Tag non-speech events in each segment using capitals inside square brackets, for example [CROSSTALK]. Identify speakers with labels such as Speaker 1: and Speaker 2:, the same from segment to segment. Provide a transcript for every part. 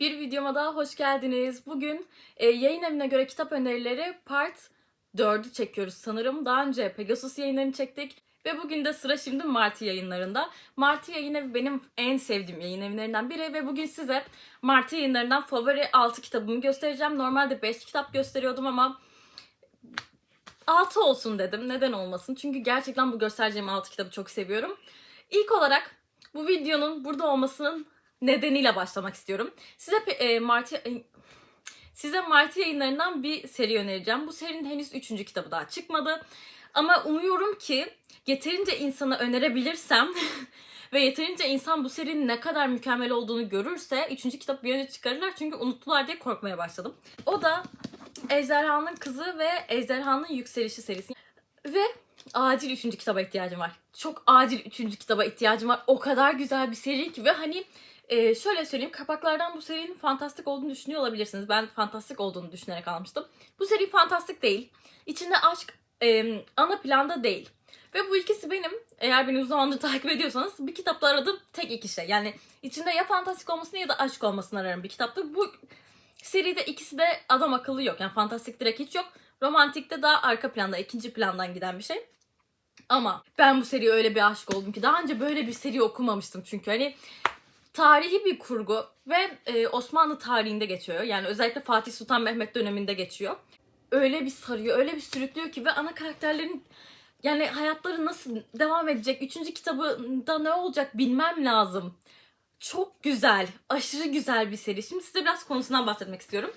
Speaker 1: Bir videoma daha hoş geldiniz. Bugün e, yayın evine göre kitap önerileri part 4'ü çekiyoruz sanırım. Daha önce Pegasus yayınlarını çektik. Ve bugün de sıra şimdi Martı yayınlarında. Martı yayın evi benim en sevdiğim yayın evlerinden biri ve bugün size Martı yayınlarından favori 6 kitabımı göstereceğim. Normalde 5 kitap gösteriyordum ama 6 olsun dedim. Neden olmasın? Çünkü gerçekten bu göstereceğim 6 kitabı çok seviyorum. İlk olarak bu videonun burada olmasının nedeniyle başlamak istiyorum. Size e, Martı e, size Martı yayınlarından bir seri önereceğim. Bu serinin henüz 3. kitabı daha çıkmadı. Ama umuyorum ki yeterince insana önerebilirsem [LAUGHS] ve yeterince insan bu serinin ne kadar mükemmel olduğunu görürse 3. kitap bir önce çıkarırlar çünkü unuttular diye korkmaya başladım. O da Ejderhanın Kızı ve Ejderhanın Yükselişi serisi. Ve acil üçüncü kitaba ihtiyacım var. Çok acil üçüncü kitaba ihtiyacım var. O kadar güzel bir seri ki ve hani e, şöyle söyleyeyim kapaklardan bu serinin fantastik olduğunu düşünüyor olabilirsiniz. Ben fantastik olduğunu düşünerek almıştım. Bu seri fantastik değil. İçinde aşk e, ana planda değil. Ve bu ikisi benim eğer beni uzun zamandır [LAUGHS] takip ediyorsanız bir kitapta aradığım tek iki şey. Yani içinde ya fantastik olmasını ya da aşk olmasını ararım bir kitapta. Bu seride ikisi de adam akıllı yok. Yani fantastik direkt hiç yok. Romantikte daha arka planda, ikinci plandan giden bir şey. Ama ben bu seriye öyle bir aşık oldum ki daha önce böyle bir seri okumamıştım çünkü hani tarihi bir kurgu ve e, Osmanlı tarihinde geçiyor. Yani özellikle Fatih Sultan Mehmet döneminde geçiyor. Öyle bir sarıyor, öyle bir sürüklüyor ki ve ana karakterlerin yani hayatları nasıl devam edecek, üçüncü kitabında ne olacak bilmem lazım. Çok güzel, aşırı güzel bir seri. Şimdi size biraz konusundan bahsetmek istiyorum.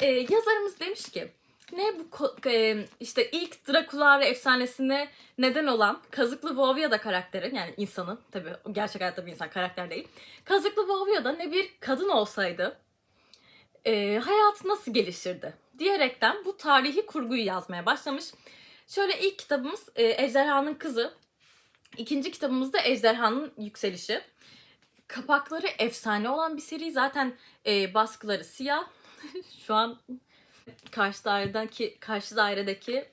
Speaker 1: E, yazarımız demiş ki ne bu e, işte ilk Dracula efsanesine neden olan Kazıklı Vovya'da karakteri yani insanın tabi gerçek hayatta bir insan karakter değil. Kazıklı Vovya'da ne bir kadın olsaydı e, hayatı nasıl gelişirdi diyerekten bu tarihi kurguyu yazmaya başlamış. Şöyle ilk kitabımız e, Ejderhanın Kızı. İkinci kitabımız da Ejderhanın Yükselişi. Kapakları efsane olan bir seri. Zaten e, baskıları siyah. [LAUGHS] Şu an karşı dairedeki karşı dairedeki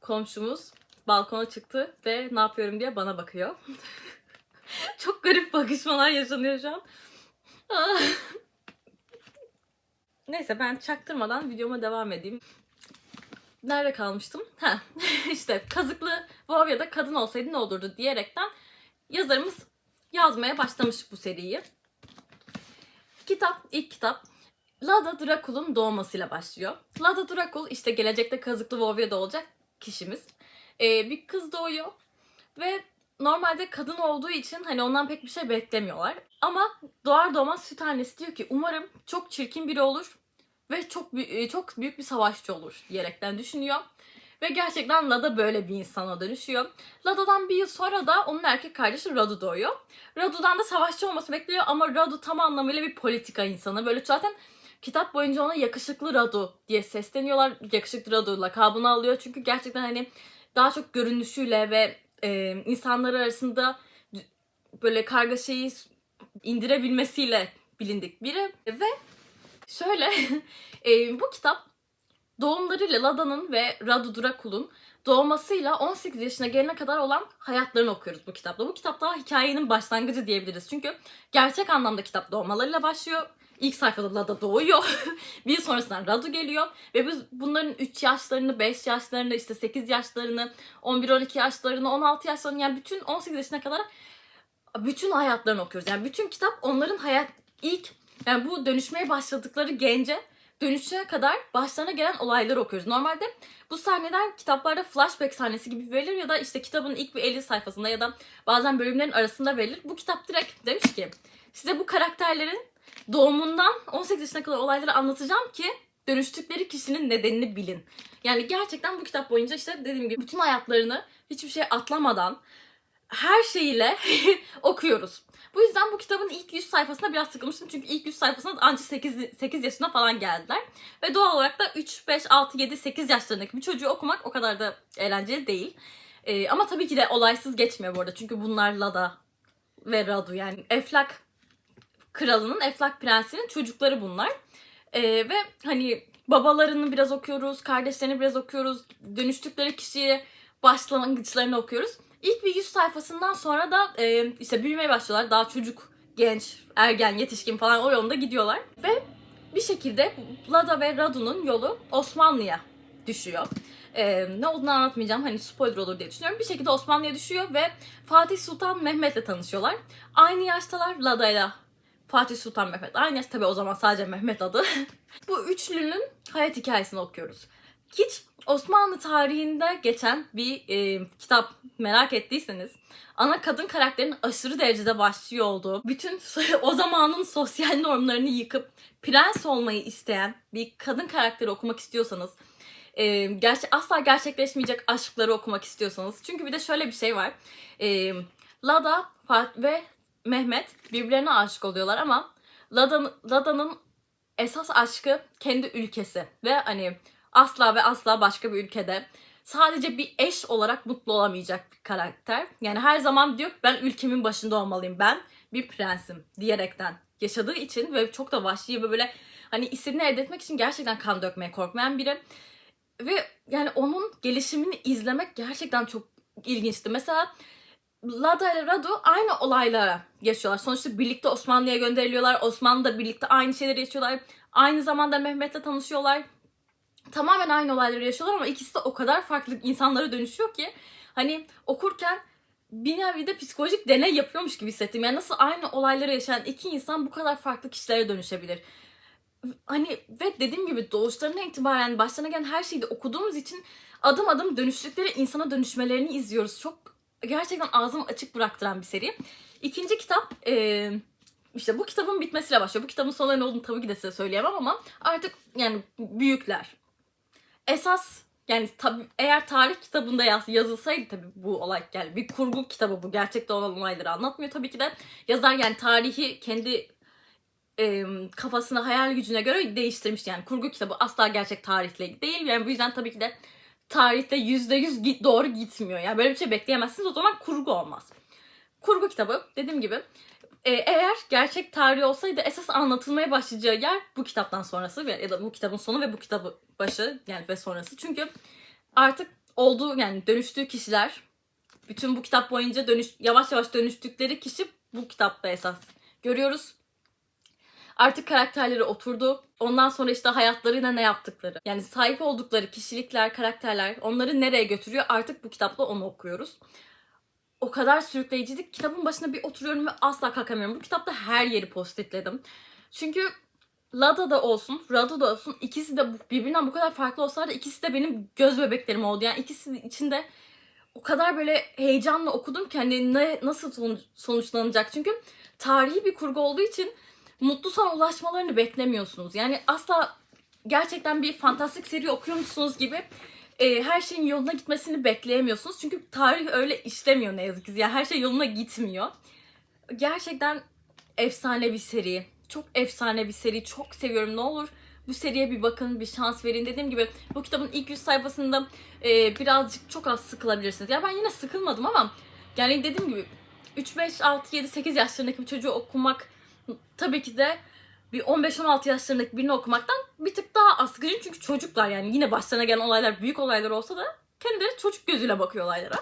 Speaker 1: komşumuz balkona çıktı ve ne yapıyorum diye bana bakıyor. [LAUGHS] Çok garip bakışmalar yaşanıyor şu an. Ah. Neyse ben çaktırmadan videoma devam edeyim. Nerede kalmıştım? Ha, [LAUGHS] işte kazıklı Vovya'da kadın olsaydı ne olurdu diyerekten yazarımız yazmaya başlamış bu seriyi. Kitap, ilk kitap Lada Dracul'un doğmasıyla başlıyor. Lada Dracul işte gelecekte Kazıklı Vovya'da olacak kişimiz. Ee, bir kız doğuyor ve normalde kadın olduğu için hani ondan pek bir şey beklemiyorlar. Ama doğar doğmaz süt annesi diyor ki umarım çok çirkin biri olur ve çok bü- çok büyük bir savaşçı olur diyerekten düşünüyor. Ve gerçekten Lada böyle bir insana dönüşüyor. Lada'dan bir yıl sonra da onun erkek kardeşi Radu doğuyor. Radu'dan da savaşçı olması bekliyor ama Radu tam anlamıyla bir politika insanı. Böyle zaten kitap boyunca ona yakışıklı Radu diye sesleniyorlar. Yakışıklı Radu lakabını alıyor. Çünkü gerçekten hani daha çok görünüşüyle ve e, insanlar arasında böyle kargaşayı indirebilmesiyle bilindik biri. Ve şöyle [LAUGHS] e, bu kitap doğumlarıyla Lada'nın ve Radu Dracul'un doğmasıyla 18 yaşına gelene kadar olan hayatlarını okuyoruz bu kitapta. Bu kitap daha hikayenin başlangıcı diyebiliriz. Çünkü gerçek anlamda kitap doğmalarıyla başlıyor. İlk sayfada Lada doğuyor. [LAUGHS] bir yıl sonrasında Radu geliyor. Ve biz bunların 3 yaşlarını, 5 yaşlarını, işte 8 yaşlarını, 11-12 yaşlarını, 16 yaşlarını yani bütün 18 yaşına kadar bütün hayatlarını okuyoruz. Yani bütün kitap onların hayat ilk yani bu dönüşmeye başladıkları gence dönüşüne kadar başlarına gelen olayları okuyoruz. Normalde bu sahneler kitaplarda flashback sahnesi gibi verilir ya da işte kitabın ilk bir 50 sayfasında ya da bazen bölümlerin arasında verilir. Bu kitap direkt demiş ki size bu karakterlerin doğumundan 18 yaşına kadar olayları anlatacağım ki dönüştükleri kişinin nedenini bilin. Yani gerçekten bu kitap boyunca işte dediğim gibi bütün hayatlarını hiçbir şey atlamadan her şeyiyle [LAUGHS] okuyoruz. Bu yüzden bu kitabın ilk 100 sayfasına biraz sıkılmıştım. Çünkü ilk 100 sayfasında ancak 8, 8 yaşına falan geldiler. Ve doğal olarak da 3, 5, 6, 7, 8 yaşlarındaki bir çocuğu okumak o kadar da eğlenceli değil. Ee, ama tabii ki de olaysız geçmiyor bu arada. Çünkü bunlar Lada ve Radu yani Eflak kralının, Eflak prensinin çocukları bunlar. Ee, ve hani babalarını biraz okuyoruz, kardeşlerini biraz okuyoruz, dönüştükleri kişiye başlangıçlarını okuyoruz. İlk bir 100 sayfasından sonra da e, işte büyümeye başlıyorlar. Daha çocuk genç, ergen, yetişkin falan o yolda gidiyorlar. Ve bir şekilde Lada ve Radu'nun yolu Osmanlı'ya düşüyor. Ee, ne olduğunu anlatmayacağım hani spoiler olur diye düşünüyorum. Bir şekilde Osmanlı'ya düşüyor ve Fatih Sultan Mehmet'le tanışıyorlar. Aynı yaştalar Lada'yla Fatih Sultan Mehmet. Aynı tabii o zaman sadece Mehmet adı. [LAUGHS] Bu üçlünün hayat hikayesini okuyoruz. Hiç Osmanlı tarihinde geçen bir e, kitap merak ettiyseniz ana kadın karakterin aşırı derecede vahşi olduğu, bütün [LAUGHS] o zamanın sosyal normlarını yıkıp prens olmayı isteyen bir kadın karakteri okumak istiyorsanız, e, gerçi asla gerçekleşmeyecek aşkları okumak istiyorsanız. Çünkü bir de şöyle bir şey var. E, Lada ve Mehmet birbirlerine aşık oluyorlar ama Lada'nın Lada'nın esas aşkı kendi ülkesi ve hani asla ve asla başka bir ülkede sadece bir eş olarak mutlu olamayacak bir karakter. Yani her zaman diyor ben ülkemin başında olmalıyım. Ben bir prensim diyerekten yaşadığı için ve çok da vahşi ve böyle hani istediğini elde etmek için gerçekten kan dökmeye korkmayan biri. Ve yani onun gelişimini izlemek gerçekten çok ilginçti. Mesela Lada ile Radu aynı olaylara yaşıyorlar. Sonuçta birlikte Osmanlı'ya gönderiliyorlar. Osmanlı'da birlikte aynı şeyleri yaşıyorlar. Aynı zamanda Mehmet'le tanışıyorlar. Tamamen aynı olayları yaşıyorlar ama ikisi de o kadar farklı insanlara dönüşüyor ki hani okurken bir nevi de psikolojik deney yapıyormuş gibi hissettim. Yani nasıl aynı olayları yaşayan iki insan bu kadar farklı kişilere dönüşebilir? Hani ve dediğim gibi doğuşlarına itibaren başlarına gelen her şeyi de okuduğumuz için adım adım dönüştükleri insana dönüşmelerini izliyoruz. Çok gerçekten ağzımı açık bıraktıran bir seri. İkinci kitap e, işte bu kitabın bitmesiyle başlıyor. Bu kitabın sonları ne olduğunu tabii ki de size söyleyemem ama artık yani büyükler. Esas yani tabii eğer tarih kitabında yaz, yazılsaydı tabii bu olay yani bir kurgu kitabı bu gerçekte olan olayları anlatmıyor tabii ki de yazar yani tarihi kendi e, kafasına hayal gücüne göre değiştirmiş yani kurgu kitabı asla gerçek tarihle değil yani bu yüzden tabii ki de tarihte yüzde yüz git- doğru gitmiyor. Yani böyle bir şey bekleyemezsiniz o zaman kurgu olmaz. Kurgu kitabı dediğim gibi e, eğer gerçek tarih olsaydı esas anlatılmaya başlayacağı yer bu kitaptan sonrası ya da bu kitabın sonu ve bu kitabı başı yani ve sonrası. Çünkü artık olduğu yani dönüştüğü kişiler bütün bu kitap boyunca dönüş yavaş yavaş dönüştükleri kişi bu kitapta esas görüyoruz. Artık karakterleri oturdu. Ondan sonra işte hayatlarıyla ne yaptıkları. Yani sahip oldukları kişilikler, karakterler onları nereye götürüyor artık bu kitapla onu okuyoruz. O kadar sürükleyiciydi. ki Kitabın başına bir oturuyorum ve asla kalkamıyorum. Bu kitapta her yeri postitledim. Çünkü Lada da olsun, Radu da olsun ikisi de birbirinden bu kadar farklı olsalar da ikisi de benim göz bebeklerim oldu. Yani ikisi içinde o kadar böyle heyecanla okudum ki hani ne, nasıl sonuç, sonuçlanacak. Çünkü tarihi bir kurgu olduğu için mutlu sona ulaşmalarını beklemiyorsunuz. Yani asla gerçekten bir fantastik seri okuyormuşsunuz gibi e, her şeyin yoluna gitmesini bekleyemiyorsunuz. Çünkü tarih öyle işlemiyor ne yazık ki. Yani her şey yoluna gitmiyor. Gerçekten efsane bir seri. Çok efsane bir seri. Çok seviyorum. Ne olur bu seriye bir bakın, bir şans verin. Dediğim gibi bu kitabın ilk 100 sayfasında e, birazcık çok az sıkılabilirsiniz. Ya ben yine sıkılmadım ama yani dediğim gibi 3, 5, 6, 7, 8 yaşlarındaki bir çocuğu okumak tabii ki de bir 15-16 yaşlarındaki birini okumaktan bir tık daha az. Çünkü çocuklar yani yine başlarına gelen olaylar büyük olaylar olsa da kendileri çocuk gözüyle bakıyor olaylara.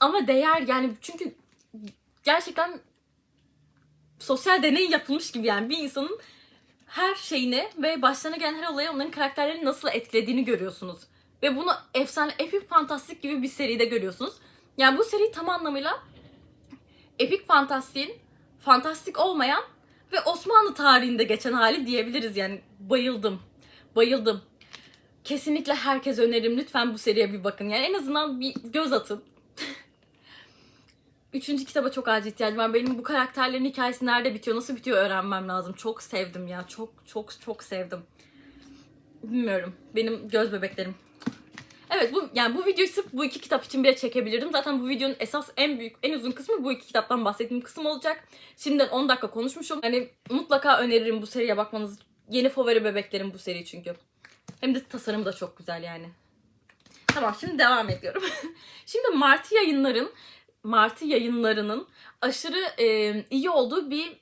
Speaker 1: Ama değer yani çünkü gerçekten sosyal deney yapılmış gibi yani bir insanın her şeyini ve başlarına gelen her olayı onların karakterlerini nasıl etkilediğini görüyorsunuz. Ve bunu efsane, epik fantastik gibi bir seride görüyorsunuz. Yani bu seri tam anlamıyla epik fantastiğin fantastik olmayan ve Osmanlı tarihinde geçen hali diyebiliriz yani bayıldım. Bayıldım. Kesinlikle herkes öneririm. Lütfen bu seriye bir bakın. Yani en azından bir göz atın. [LAUGHS] Üçüncü kitaba çok acil ihtiyacım var. Benim bu karakterlerin hikayesi nerede bitiyor, nasıl bitiyor öğrenmem lazım. Çok sevdim ya. Çok çok çok sevdim. Bilmiyorum. Benim göz bebeklerim. Evet bu yani bu videoyu sırf bu iki kitap için bile çekebilirdim. Zaten bu videonun esas en büyük, en uzun kısmı bu iki kitaptan bahsettiğim kısım olacak. Şimdiden 10 dakika konuşmuşum. Hani mutlaka öneririm bu seriye bakmanız. Yeni favori bebeklerim bu seri çünkü. Hem de tasarımı da çok güzel yani. Tamam şimdi devam ediyorum. [LAUGHS] şimdi Martı yayınların Martı yayınlarının aşırı e, iyi olduğu bir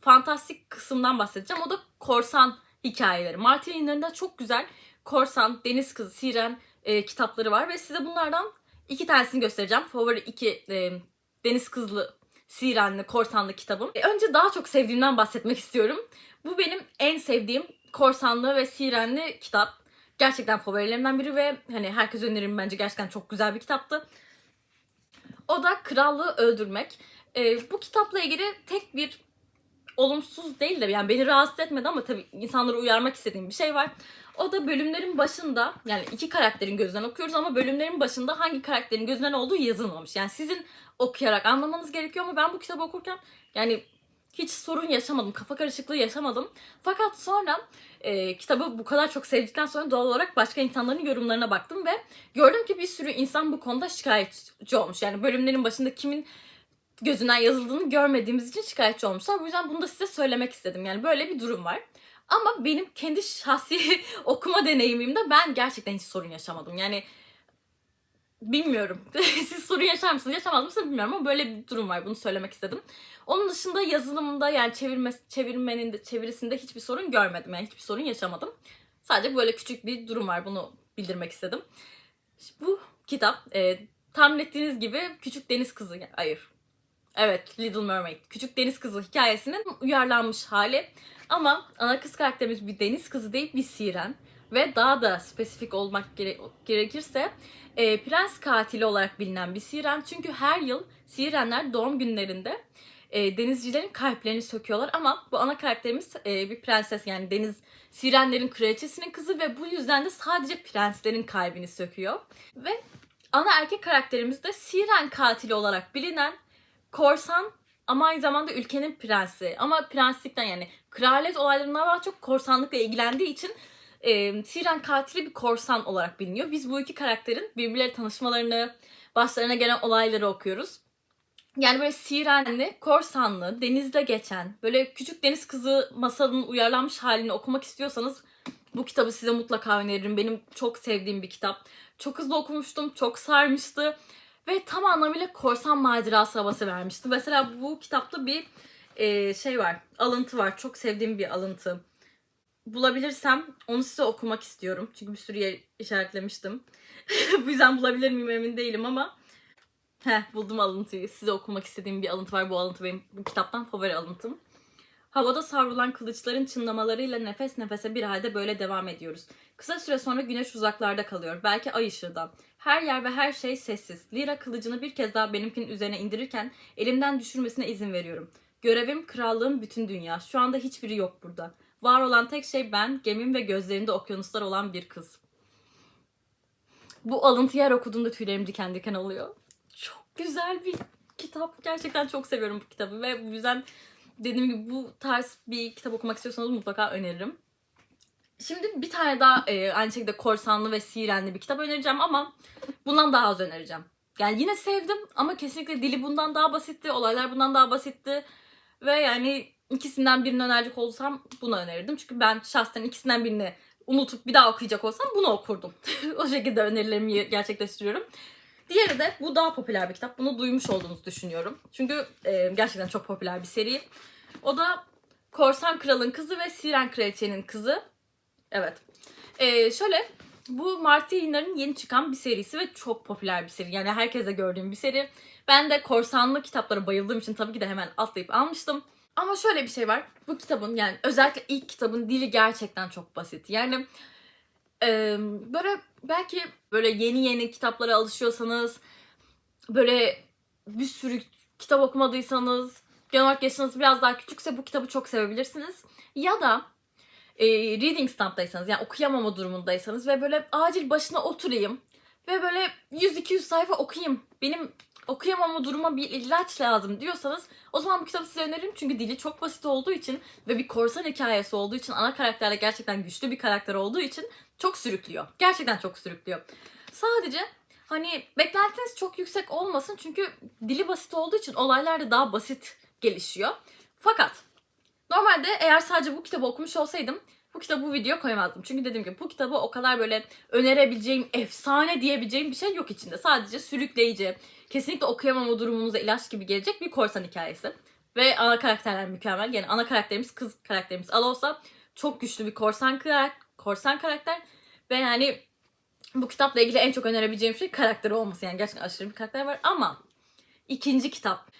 Speaker 1: fantastik kısımdan bahsedeceğim. O da korsan hikayeleri. Martı yayınlarında çok güzel korsan, deniz kızı, siren e, kitapları var ve size bunlardan iki tanesini göstereceğim. Favori iki e, deniz kızlı Sirenli, korsanlı kitabım. E, önce daha çok sevdiğimden bahsetmek istiyorum. Bu benim en sevdiğim korsanlı ve sirenli kitap. Gerçekten favorilerimden biri ve hani herkes öneririm bence gerçekten çok güzel bir kitaptı. O da Krallığı Öldürmek. E, bu kitapla ilgili tek bir olumsuz değil de yani beni rahatsız etmedi ama tabii insanları uyarmak istediğim bir şey var. O da bölümlerin başında yani iki karakterin gözünden okuyoruz ama bölümlerin başında hangi karakterin gözünden olduğu yazılmamış. Yani sizin okuyarak anlamanız gerekiyor ama ben bu kitabı okurken yani hiç sorun yaşamadım, kafa karışıklığı yaşamadım. Fakat sonra e, kitabı bu kadar çok sevdikten sonra doğal olarak başka insanların yorumlarına baktım ve gördüm ki bir sürü insan bu konuda şikayetçi olmuş. Yani bölümlerin başında kimin gözünden yazıldığını görmediğimiz için şikayetçi olmuşlar. Bu yüzden bunu da size söylemek istedim. Yani böyle bir durum var. Ama benim kendi şahsi [LAUGHS] okuma deneyimimde ben gerçekten hiç sorun yaşamadım. Yani bilmiyorum. [LAUGHS] Siz sorun yaşar mısınız? Yaşamaz mısınız bilmiyorum ama böyle bir durum var. Bunu söylemek istedim. Onun dışında yazılımında yani çevirme, çevirmenin de çevirisinde hiçbir sorun görmedim. Yani hiçbir sorun yaşamadım. Sadece böyle küçük bir durum var. Bunu bildirmek istedim. Bu kitap e, tahmin ettiğiniz gibi Küçük Deniz Kızı. Hayır. Evet Little Mermaid. Küçük Deniz Kızı hikayesinin uyarlanmış hali. Ama ana kız karakterimiz bir deniz kızı değil bir siren. Ve daha da spesifik olmak gere- gerekirse e, prens katili olarak bilinen bir siren. Çünkü her yıl sirenler doğum günlerinde e, denizcilerin kalplerini söküyorlar. Ama bu ana karakterimiz e, bir prenses yani deniz sirenlerin kraliçesinin kızı ve bu yüzden de sadece prenslerin kalbini söküyor. Ve ana erkek karakterimiz de siren katili olarak bilinen korsan ama aynı zamanda ülkenin prensi. Ama prenslikten yani kraliyet olaylarından daha çok korsanlıkla ilgilendiği için e, Siren katili bir korsan olarak biliniyor. Biz bu iki karakterin birbirleri tanışmalarını, başlarına gelen olayları okuyoruz. Yani böyle sirenli, korsanlı, denizde geçen, böyle küçük deniz kızı masalının uyarlanmış halini okumak istiyorsanız bu kitabı size mutlaka öneririm. Benim çok sevdiğim bir kitap. Çok hızlı okumuştum, çok sarmıştı ve tam anlamıyla korsan macerası havası vermişti. Mesela bu kitapta bir e, şey var, alıntı var. Çok sevdiğim bir alıntı. Bulabilirsem onu size okumak istiyorum. Çünkü bir sürü yer işaretlemiştim. [LAUGHS] bu yüzden bulabilir miyim emin değilim ama. Heh buldum alıntıyı. Size okumak istediğim bir alıntı var. Bu alıntı benim bu kitaptan favori alıntım. Havada savrulan kılıçların çınlamalarıyla nefes nefese bir halde böyle devam ediyoruz. Kısa süre sonra güneş uzaklarda kalıyor. Belki ay ışığında. Her yer ve her şey sessiz. Lira kılıcını bir kez daha benimkinin üzerine indirirken elimden düşürmesine izin veriyorum. Görevim krallığın bütün dünya. Şu anda hiçbiri yok burada. Var olan tek şey ben, gemim ve gözlerinde okyanuslar olan bir kız. Bu alıntıyı her okuduğumda tüylerim diken diken oluyor. Çok güzel bir kitap. Gerçekten çok seviyorum bu kitabı ve bu yüzden dediğim gibi bu tarz bir kitap okumak istiyorsanız mutlaka öneririm. Şimdi bir tane daha e, aynı şekilde korsanlı ve sirenli bir kitap önereceğim ama bundan daha az önereceğim. Yani yine sevdim ama kesinlikle dili bundan daha basitti, olaylar bundan daha basitti. Ve yani ikisinden birini önerecek olsam bunu önerirdim. Çünkü ben şahsen ikisinden birini unutup bir daha okuyacak olsam bunu okurdum. [LAUGHS] o şekilde önerilerimi gerçekleştiriyorum. Diğeri de bu daha popüler bir kitap. Bunu duymuş olduğunuzu düşünüyorum. Çünkü e, gerçekten çok popüler bir seri. O da Korsan Kralın Kızı ve Siren Kraliçenin Kızı. Evet. E, şöyle bu Martı yayınlarının yeni çıkan bir serisi ve çok popüler bir seri. Yani herkese gördüğüm bir seri. Ben de korsanlı kitaplara bayıldığım için tabii ki de hemen atlayıp almıştım. Ama şöyle bir şey var. Bu kitabın yani özellikle ilk kitabın dili gerçekten çok basit. Yani e, böyle belki böyle yeni yeni kitaplara alışıyorsanız böyle bir sürü kitap okumadıysanız genel olarak yaşınız biraz daha küçükse bu kitabı çok sevebilirsiniz. Ya da e, reading stamp'taysanız yani okuyamama durumundaysanız ve böyle acil başına oturayım ve böyle 100-200 sayfa okuyayım. Benim okuyamama duruma bir ilaç lazım diyorsanız o zaman bu kitabı size öneririm. Çünkü dili çok basit olduğu için ve bir korsan hikayesi olduğu için ana karakterle gerçekten güçlü bir karakter olduğu için çok sürüklüyor. Gerçekten çok sürüklüyor. Sadece hani beklentiniz çok yüksek olmasın çünkü dili basit olduğu için olaylar da daha basit gelişiyor. Fakat normalde eğer sadece bu kitabı okumuş olsaydım bu kitabı bu video koymazdım. Çünkü dediğim gibi bu kitabı o kadar böyle önerebileceğim, efsane diyebileceğim bir şey yok içinde. Sadece sürükleyici, kesinlikle okuyamama durumunuza ilaç gibi gelecek bir korsan hikayesi. Ve ana karakterler mükemmel. Yani ana karakterimiz kız karakterimiz Alosa çok güçlü bir korsan karakter, korsan karakter ve yani bu kitapla ilgili en çok önerebileceğim şey karakteri olması. Yani gerçekten aşırı bir karakter var ama ikinci kitap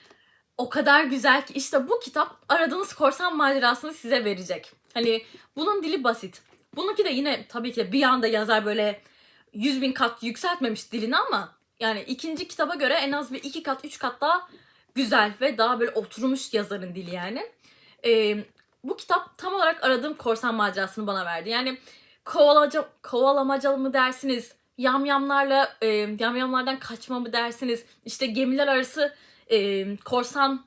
Speaker 1: o kadar güzel ki işte bu kitap aradığınız korsan macerasını size verecek. Hani bunun dili basit. Bununki de yine tabii ki bir anda yazar böyle 100 bin kat yükseltmemiş dilini ama yani ikinci kitaba göre en az bir iki kat, üç kat daha güzel ve daha böyle oturmuş yazarın dili yani. Ee, bu kitap tam olarak aradığım korsan macerasını bana verdi. Yani kovalaca, kovalamacalı mı dersiniz, yamyamlarla e, yamyamlardan kaçma mı dersiniz, işte gemiler arası e, korsan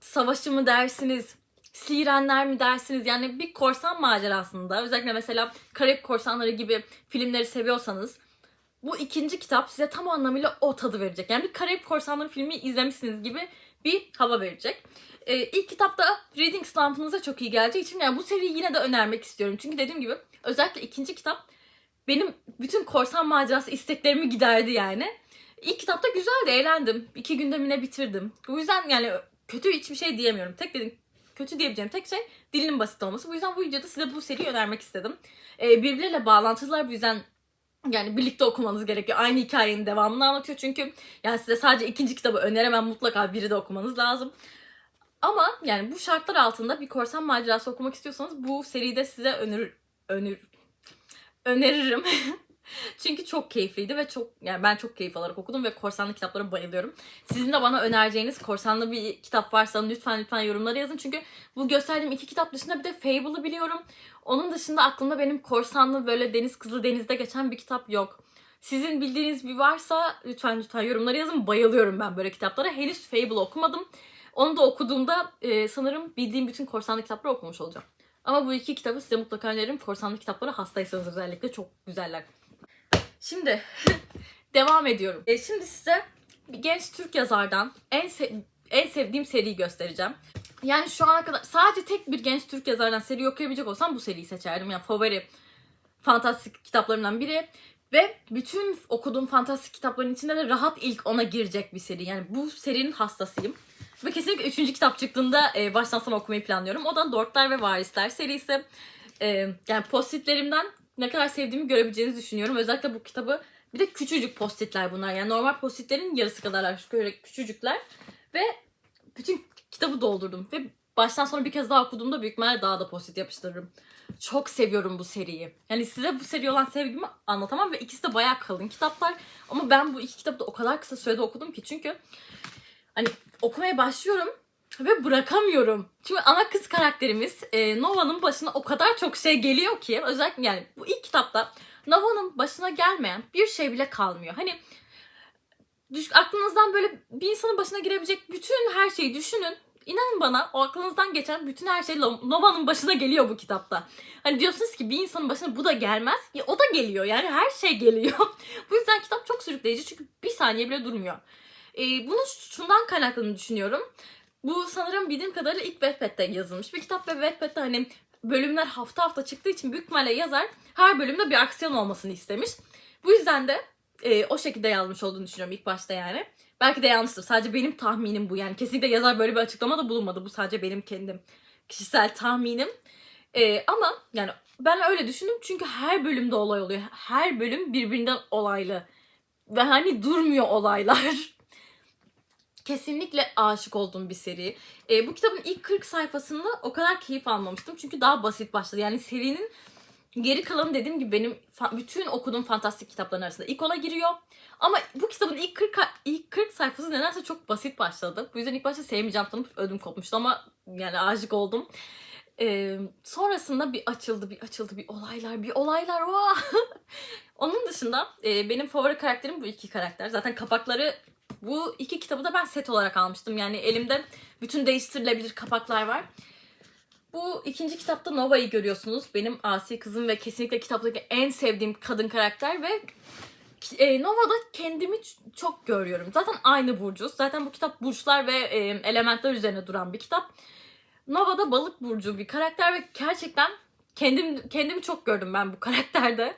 Speaker 1: savaşı mı dersiniz, sirenler mi dersiniz? Yani bir korsan macerasında özellikle mesela Karayip Korsanları gibi filmleri seviyorsanız bu ikinci kitap size tam anlamıyla o tadı verecek. Yani bir Karayip Korsanları filmi izlemişsiniz gibi bir hava verecek. Ee, ilk kitapta reading slump'ınıza çok iyi geleceği için yani bu seriyi yine de önermek istiyorum. Çünkü dediğim gibi özellikle ikinci kitap benim bütün korsan macerası isteklerimi giderdi yani. İlk kitapta güzeldi, eğlendim. İki gündemine bitirdim. Bu yüzden yani kötü hiçbir şey diyemiyorum. Tek dedim kötü diyebileceğim tek şey dilinin basit olması. Bu yüzden bu videoda size bu seriyi önermek istedim. Ee, birbirleriyle bağlantılılar bu yüzden yani birlikte okumanız gerekiyor. Aynı hikayenin devamını anlatıyor çünkü yani size sadece ikinci kitabı öneremem mutlaka biri de okumanız lazım. Ama yani bu şartlar altında bir korsan macerası okumak istiyorsanız bu seriyi de size önerir öner öneririm. [LAUGHS] [LAUGHS] Çünkü çok keyifliydi ve çok yani ben çok keyif alarak okudum ve korsanlı kitaplara bayılıyorum. Sizin de bana önereceğiniz korsanlı bir kitap varsa lütfen lütfen yorumlara yazın. Çünkü bu gösterdiğim iki kitap dışında bir de Fable'ı biliyorum. Onun dışında aklımda benim korsanlı böyle deniz kızı denizde geçen bir kitap yok. Sizin bildiğiniz bir varsa lütfen lütfen yorumlara yazın. Bayılıyorum ben böyle kitaplara. Henüz Fable okumadım. Onu da okuduğumda e, sanırım bildiğim bütün korsanlı kitapları okumuş olacağım. Ama bu iki kitabı size mutlaka öneririm. Korsanlı kitaplara hastaysanız özellikle çok güzeller. Şimdi [LAUGHS] devam ediyorum. E, şimdi size bir genç Türk yazardan en se- en sevdiğim seriyi göstereceğim. Yani şu ana kadar sadece tek bir genç Türk yazardan seri okuyabilecek olsam bu seriyi seçerdim. Yani favori fantastik kitaplarımdan biri. Ve bütün okuduğum fantastik kitapların içinde de rahat ilk ona girecek bir seri. Yani bu serinin hastasıyım. Ve kesinlikle üçüncü kitap çıktığında e, baştan sona okumayı planlıyorum. O da Lordlar ve Varisler serisi. E, yani postitlerimden ne kadar sevdiğimi görebileceğinizi düşünüyorum. Özellikle bu kitabı bir de küçücük postitler bunlar. Yani normal postitlerin yarısı kadarlar. Böyle küçücükler. Ve bütün kitabı doldurdum. Ve baştan sona bir kez daha okuduğumda büyük ihtimalle daha da postit yapıştırırım. Çok seviyorum bu seriyi. Yani size bu seri olan sevgimi anlatamam ve ikisi de bayağı kalın kitaplar. Ama ben bu iki kitabı da o kadar kısa sürede okudum ki çünkü hani okumaya başlıyorum ve bırakamıyorum. Çünkü ana kız karakterimiz e, Nova'nın başına o kadar çok şey geliyor ki özellikle yani bu ilk kitapta Nova'nın başına gelmeyen bir şey bile kalmıyor. Hani düş, aklınızdan böyle bir insanın başına girebilecek bütün her şeyi düşünün. İnanın bana o aklınızdan geçen bütün her şey Nova'nın başına geliyor bu kitapta. Hani diyorsunuz ki bir insanın başına bu da gelmez. Ya o da geliyor yani her şey geliyor. [LAUGHS] bu yüzden kitap çok sürükleyici çünkü bir saniye bile durmuyor. Ee, bunu şundan kaynaklandığını düşünüyorum. Bu sanırım bildiğim kadarıyla ilk Wattpad'de yazılmış bir kitap ve Wattpad'de hani bölümler hafta hafta çıktığı için büyük ihtimalle yazar her bölümde bir aksiyon olmasını istemiş. Bu yüzden de e, o şekilde yazmış olduğunu düşünüyorum ilk başta yani. Belki de yanlıştır. Sadece benim tahminim bu yani. Kesinlikle yazar böyle bir açıklama da bulunmadı. Bu sadece benim kendim kişisel tahminim. E, ama yani ben öyle düşündüm çünkü her bölümde olay oluyor. Her bölüm birbirinden olaylı. Ve hani durmuyor olaylar. [LAUGHS] kesinlikle aşık olduğum bir seri. E, bu kitabın ilk 40 sayfasında o kadar keyif almamıştım. Çünkü daha basit başladı. Yani serinin geri kalanı dediğim gibi benim bütün okuduğum fantastik kitapların arasında ilk ona giriyor. Ama bu kitabın ilk 40 ilk 40 sayfası nedense çok basit başladı. Bu yüzden ilk başta sevmeyeceğim sanıp ödüm kopmuştu ama yani aşık oldum. Ee, sonrasında bir açıldı, bir açıldı, bir olaylar, bir olaylar. [LAUGHS] Onun dışında e, benim favori karakterim bu iki karakter. Zaten kapakları bu iki kitabı da ben set olarak almıştım. Yani elimde bütün değiştirilebilir kapaklar var. Bu ikinci kitapta Nova'yı görüyorsunuz. Benim asi kızım ve kesinlikle kitaptaki en sevdiğim kadın karakter ve e, Nova'da kendimi çok görüyorum. Zaten aynı burcuz. Zaten bu kitap burçlar ve e, elementler üzerine duran bir kitap. Nova'da balık burcu bir karakter ve gerçekten kendim kendimi çok gördüm ben bu [LAUGHS] karakterde.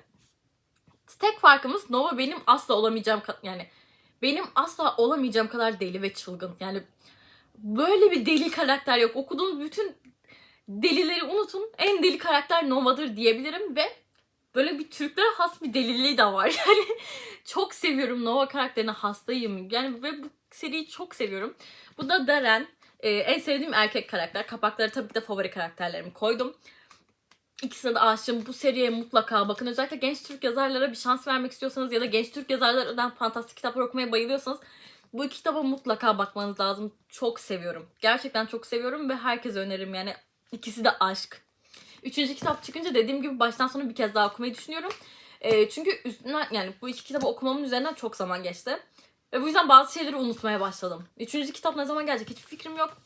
Speaker 1: Tek farkımız Nova benim asla olamayacağım yani benim asla olamayacağım kadar deli ve çılgın. Yani böyle bir deli karakter yok. Okuduğunuz bütün delileri unutun. En deli karakter Nova'dır diyebilirim ve böyle bir Türklere has bir deliliği de var. [LAUGHS] Yani çok seviyorum Nova karakterine hastayım. Yani ve bu seriyi çok seviyorum. Bu da Darren. Ee, en sevdiğim erkek karakter. Kapakları tabii ki de favori karakterlerimi koydum. İkisine de aşığım. Bu seriye mutlaka bakın. Özellikle genç Türk yazarlara bir şans vermek istiyorsanız ya da genç Türk yazarlardan fantastik kitaplar okumaya bayılıyorsanız bu iki kitaba mutlaka bakmanız lazım. Çok seviyorum. Gerçekten çok seviyorum ve herkese öneririm. Yani ikisi de aşk. Üçüncü kitap çıkınca dediğim gibi baştan sona bir kez daha okumayı düşünüyorum. Ee, çünkü üstünden yani bu iki kitabı okumamın üzerinden çok zaman geçti. Ve bu yüzden bazı şeyleri unutmaya başladım. Üçüncü kitap ne zaman gelecek hiçbir fikrim yok.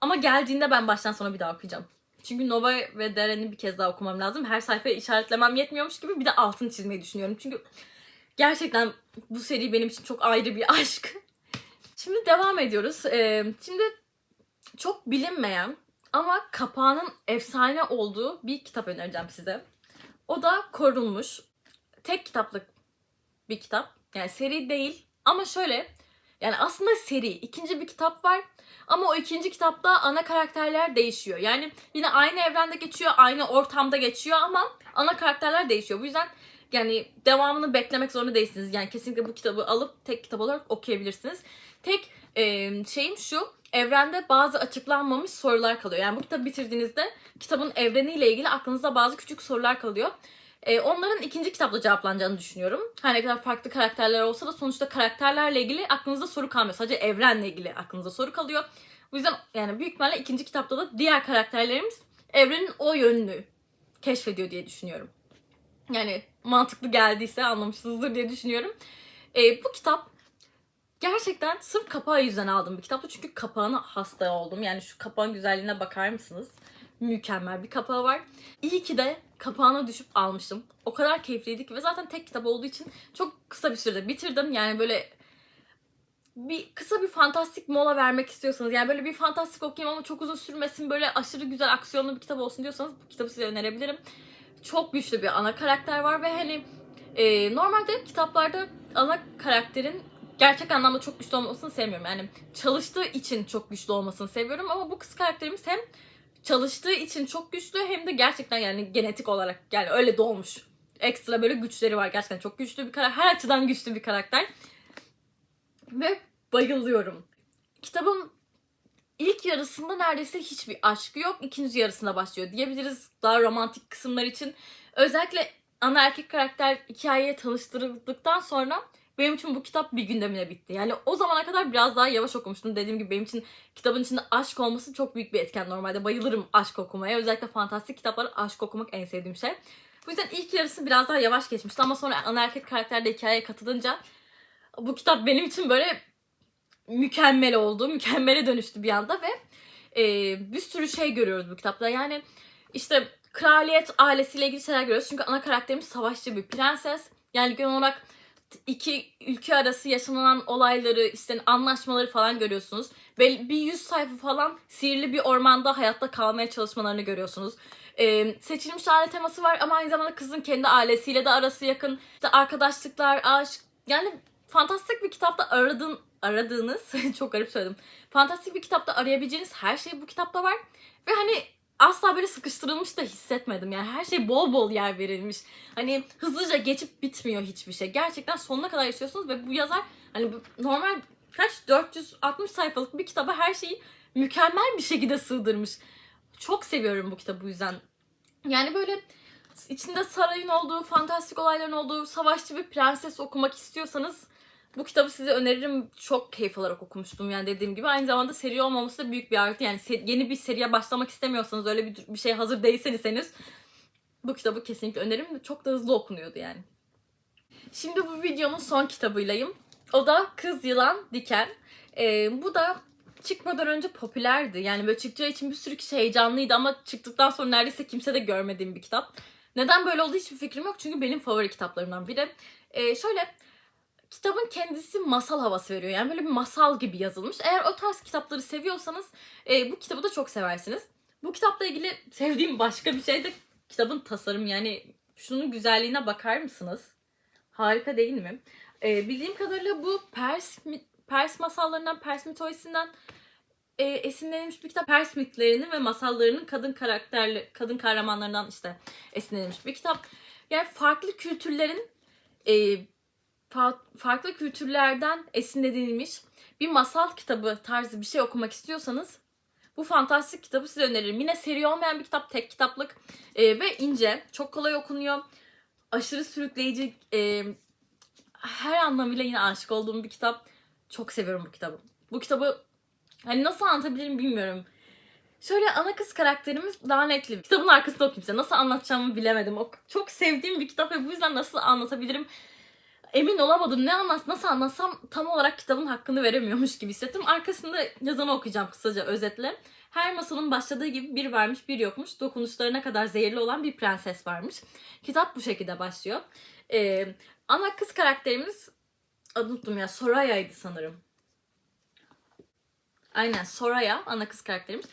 Speaker 1: Ama geldiğinde ben baştan sona bir daha okuyacağım. Çünkü Nova ve Darren'i bir kez daha okumam lazım. Her sayfayı işaretlemem yetmiyormuş gibi bir de altını çizmeyi düşünüyorum. Çünkü gerçekten bu seri benim için çok ayrı bir [LAUGHS] aşk. Şimdi devam ediyoruz. Ee, şimdi çok bilinmeyen ama kapağının efsane olduğu bir kitap önereceğim size. O da Korunmuş. Tek kitaplık bir kitap. Yani seri değil ama şöyle yani aslında seri. ikinci bir kitap var ama o ikinci kitapta ana karakterler değişiyor. Yani yine aynı evrende geçiyor, aynı ortamda geçiyor ama ana karakterler değişiyor. Bu yüzden yani devamını beklemek zorunda değilsiniz. Yani kesinlikle bu kitabı alıp tek kitap olarak okuyabilirsiniz. Tek e, şeyim şu, evrende bazı açıklanmamış sorular kalıyor. Yani bu kitabı bitirdiğinizde kitabın evreniyle ilgili aklınızda bazı küçük sorular kalıyor. E, onların ikinci kitapta cevaplanacağını düşünüyorum. Her ne kadar farklı karakterler olsa da sonuçta karakterlerle ilgili aklınızda soru kalmıyor. Sadece evrenle ilgili aklınızda soru kalıyor. Bu yüzden yani büyük ihtimalle ikinci kitapta da diğer karakterlerimiz evrenin o yönünü keşfediyor diye düşünüyorum. Yani mantıklı geldiyse anlamışsınızdır diye düşünüyorum. E, bu kitap gerçekten sırf kapağı yüzden aldım bir kitaptı. Çünkü kapağına hasta oldum. Yani şu kapağın güzelliğine bakar mısınız? Mükemmel bir kapağı var. İyi ki de kapağına düşüp almıştım. O kadar keyifliydi ki ve zaten tek kitap olduğu için çok kısa bir sürede bitirdim. Yani böyle bir kısa bir fantastik mola vermek istiyorsanız yani böyle bir fantastik okuyayım ama çok uzun sürmesin böyle aşırı güzel aksiyonlu bir kitap olsun diyorsanız bu kitabı size önerebilirim. Çok güçlü bir ana karakter var ve hani e, normalde kitaplarda ana karakterin gerçek anlamda çok güçlü olmasını sevmiyorum. Yani çalıştığı için çok güçlü olmasını seviyorum ama bu kız karakterimiz hem çalıştığı için çok güçlü hem de gerçekten yani genetik olarak yani öyle doğmuş. Ekstra böyle güçleri var. Gerçekten çok güçlü bir karakter. Her açıdan güçlü bir karakter. Ve bayılıyorum. Kitabın ilk yarısında neredeyse hiçbir aşkı yok. İkinci yarısında başlıyor diyebiliriz daha romantik kısımlar için. Özellikle ana erkek karakter hikayeye tanıştırıldıktan sonra benim için bu kitap bir gündemine bitti. Yani o zamana kadar biraz daha yavaş okumuştum. Dediğim gibi benim için kitabın içinde aşk olması çok büyük bir etken normalde. Bayılırım aşk okumaya. Özellikle fantastik kitapları aşk okumak en sevdiğim şey. Bu yüzden ilk yarısı biraz daha yavaş geçmişti ama sonra ana erkek karakter de hikayeye katılınca bu kitap benim için böyle mükemmel oldu. Mükemmele dönüştü bir anda ve e, bir sürü şey görüyoruz bu kitapta. Yani işte kraliyet ailesiyle ilgili şeyler görüyoruz. Çünkü ana karakterimiz savaşçı bir prenses. Yani genel olarak iki ülke arası yaşanan olayları, işte anlaşmaları falan görüyorsunuz. Ve bir yüz sayfa falan sihirli bir ormanda hayatta kalmaya çalışmalarını görüyorsunuz. Ee, seçilmiş aile teması var ama aynı zamanda kızın kendi ailesiyle de arası yakın. İşte arkadaşlıklar, aşk. Yani fantastik bir kitapta aradığın, aradığınız, [LAUGHS] çok garip söyledim. Fantastik bir kitapta arayabileceğiniz her şey bu kitapta var. Ve hani asla böyle sıkıştırılmış da hissetmedim. Yani her şey bol bol yer verilmiş. Hani hızlıca geçip bitmiyor hiçbir şey. Gerçekten sonuna kadar yaşıyorsunuz ve bu yazar hani normal kaç 460 sayfalık bir kitaba her şeyi mükemmel bir şekilde sığdırmış. Çok seviyorum bu kitabı bu yüzden. Yani böyle içinde sarayın olduğu, fantastik olayların olduğu, savaşçı bir prenses okumak istiyorsanız bu kitabı size öneririm. Çok keyif alarak okumuştum yani dediğim gibi. Aynı zamanda seri olmaması da büyük bir artı. Yani yeni bir seriye başlamak istemiyorsanız, öyle bir, bir şey hazır değilseniz bu kitabı kesinlikle öneririm. Çok da hızlı okunuyordu yani. Şimdi bu videonun son kitabıylayım. O da Kız Yılan Diken. Ee, bu da çıkmadan önce popülerdi. Yani böyle çıkacağı için bir sürü kişi heyecanlıydı ama çıktıktan sonra neredeyse kimse de görmediğim bir kitap. Neden böyle oldu hiçbir fikrim yok. Çünkü benim favori kitaplarımdan biri. Ee, şöyle kitabın kendisi masal havası veriyor. Yani böyle bir masal gibi yazılmış. Eğer o tarz kitapları seviyorsanız e, bu kitabı da çok seversiniz. Bu kitapla ilgili sevdiğim başka bir şey de kitabın tasarım. Yani şunun güzelliğine bakar mısınız? Harika değil mi? E, bildiğim kadarıyla bu Pers, Pers masallarından, Pers mitolojisinden e, esinlenilmiş bir kitap. Pers mitlerinin ve masallarının kadın karakterli, kadın kahramanlarından işte esinlenilmiş bir kitap. Yani farklı kültürlerin e, farklı kültürlerden esinlenilmiş bir masal kitabı tarzı bir şey okumak istiyorsanız bu fantastik kitabı size öneririm. Yine seri olmayan bir kitap, tek kitaplık e, ve ince, çok kolay okunuyor. Aşırı sürükleyici, e, her anlamıyla yine aşık olduğum bir kitap. Çok seviyorum bu kitabı. Bu kitabı hani nasıl anlatabilirim bilmiyorum. Şöyle ana kız karakterimiz lanetli. Kitabın arkasında okuyayım size. Nasıl anlatacağımı bilemedim. Çok sevdiğim bir kitap ve bu yüzden nasıl anlatabilirim emin olamadım. Ne anlat, nasıl anlatsam tam olarak kitabın hakkını veremiyormuş gibi hissettim. Arkasında yazanı okuyacağım kısaca özetle. Her masalın başladığı gibi bir varmış bir yokmuş. Dokunuşlarına kadar zehirli olan bir prenses varmış. Kitap bu şekilde başlıyor. Ee, ana kız karakterimiz adını unuttum ya Soraya'ydı sanırım. Aynen Soraya ana kız karakterimiz.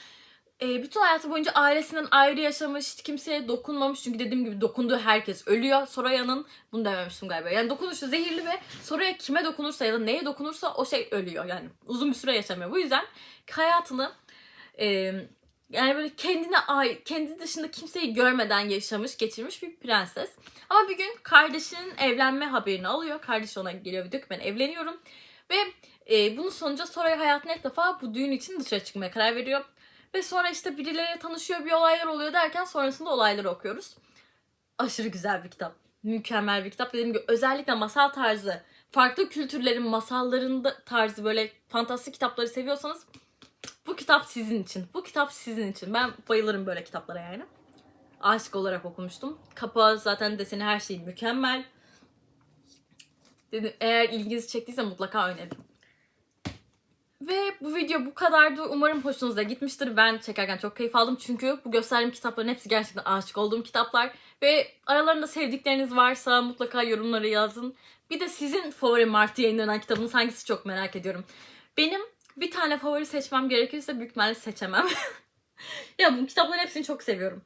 Speaker 1: Ee, bütün hayatı boyunca ailesinden ayrı yaşamış, hiç kimseye dokunmamış. Çünkü dediğim gibi dokunduğu herkes ölüyor. Soraya'nın, bunu dememiştim galiba. Yani dokunuşu zehirli ve Soraya kime dokunursa ya da neye dokunursa o şey ölüyor. Yani uzun bir süre yaşamıyor. Bu yüzden hayatını e, yani böyle kendine ait, kendi dışında kimseyi görmeden yaşamış, geçirmiş bir prenses. Ama bir gün kardeşinin evlenme haberini alıyor. Kardeşi ona geliyor ve diyor ki ben evleniyorum. Ve e, bunun sonucu Soraya hayatına ilk defa bu düğün için dışarı çıkmaya karar veriyor. Ve sonra işte birileriyle tanışıyor, bir olaylar oluyor derken sonrasında olayları okuyoruz. Aşırı güzel bir kitap. Mükemmel bir kitap. Dediğim gibi özellikle masal tarzı, farklı kültürlerin masallarında tarzı böyle fantastik kitapları seviyorsanız bu kitap sizin için. Bu kitap sizin için. Ben bayılırım böyle kitaplara yani. Aşık olarak okumuştum. Kapağı zaten deseni her şey mükemmel. Dedim, eğer ilginizi çektiyse mutlaka öneririm. Ve bu video bu kadardı. Umarım hoşunuza gitmiştir. Ben çekerken çok keyif aldım. Çünkü bu gösterdiğim kitapların hepsi gerçekten aşık olduğum kitaplar. Ve aralarında sevdikleriniz varsa mutlaka yorumlara yazın. Bir de sizin favori Martı yayınlanan kitabınız hangisi çok merak ediyorum. Benim bir tane favori seçmem gerekirse büyük ihtimalle seçemem. [LAUGHS] ya bu kitapların hepsini çok seviyorum.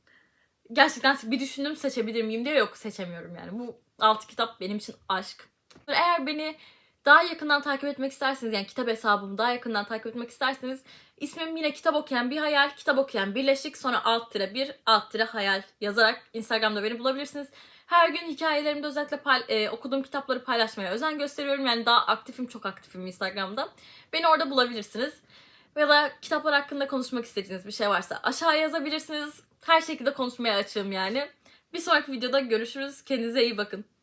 Speaker 1: Gerçekten bir düşündüm seçebilir miyim diye yok seçemiyorum yani. Bu altı kitap benim için aşk. Eğer beni daha yakından takip etmek isterseniz yani kitap hesabımı daha yakından takip etmek isterseniz ismim yine kitap okuyan bir hayal, kitap okuyan birleşik sonra alt tire bir alt tire hayal yazarak Instagram'da beni bulabilirsiniz. Her gün hikayelerimde özellikle e, okuduğum kitapları paylaşmaya özen gösteriyorum. Yani daha aktifim, çok aktifim Instagram'da. Beni orada bulabilirsiniz. Ya da kitaplar hakkında konuşmak istediğiniz bir şey varsa aşağıya yazabilirsiniz. Her şekilde konuşmaya açığım yani. Bir sonraki videoda görüşürüz. Kendinize iyi bakın.